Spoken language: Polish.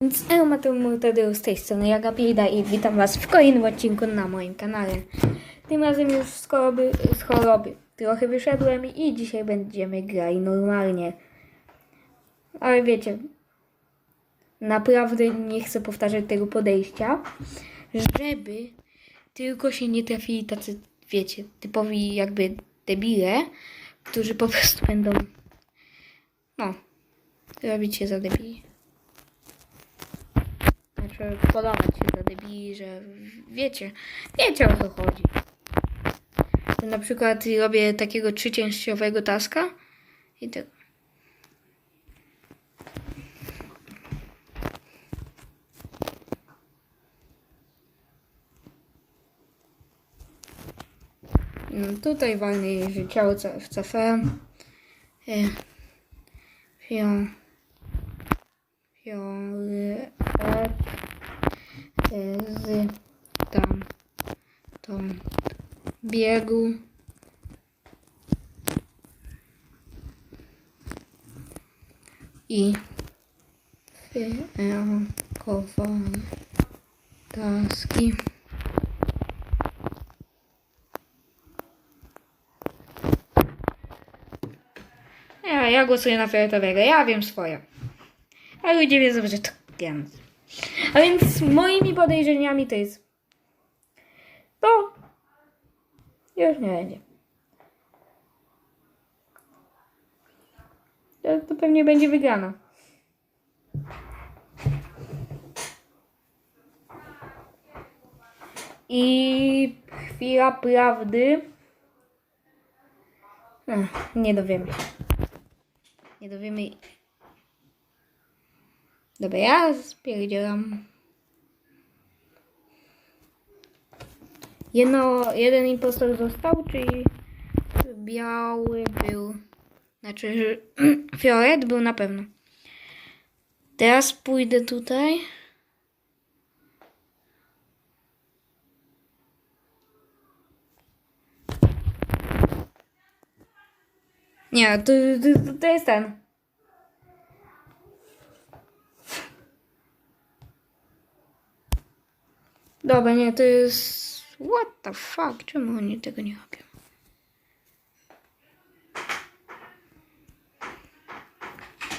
Więc Elo Mateusz Tadeusz z tej strony Jagapida i witam was w kolejnym odcinku na moim kanale. Tym razem już z choroby, z choroby trochę wyszedłem i dzisiaj będziemy grali normalnie. Ale wiecie, naprawdę nie chcę powtarzać tego podejścia, żeby tylko się nie trafili tacy, wiecie, typowi jakby debile, którzy po prostu będą, no, robić się za debili. Znaczy podawać się za debili, że wiecie, wiecie o co chodzi. Na przykład robię takiego trzycięściowego taska i tak. No, tutaj walny życiało ca- w CF. E, Fią. Fiolet. e, Z tam. Tą biegu. I fiankowane taski. Ja, ja głosuję na fioletowego, ja wiem swoje. A ludzie wiedzą, że to wiem. A więc moimi podejrzeniami to jest to już nie będzie. To, to pewnie będzie wygrana. I chwila prawdy. Ech, nie dowiemy. Nie dowiemy. Dobra, ja spierdzielam. Jedno, jeden impostor został, czyli biały był. Znaczy, że fiolet był na pewno. Teraz pójdę tutaj. Nie, to, to, to jest ten. Dobra, nie, to jest... What the fuck? Czemu oni tego nie robią?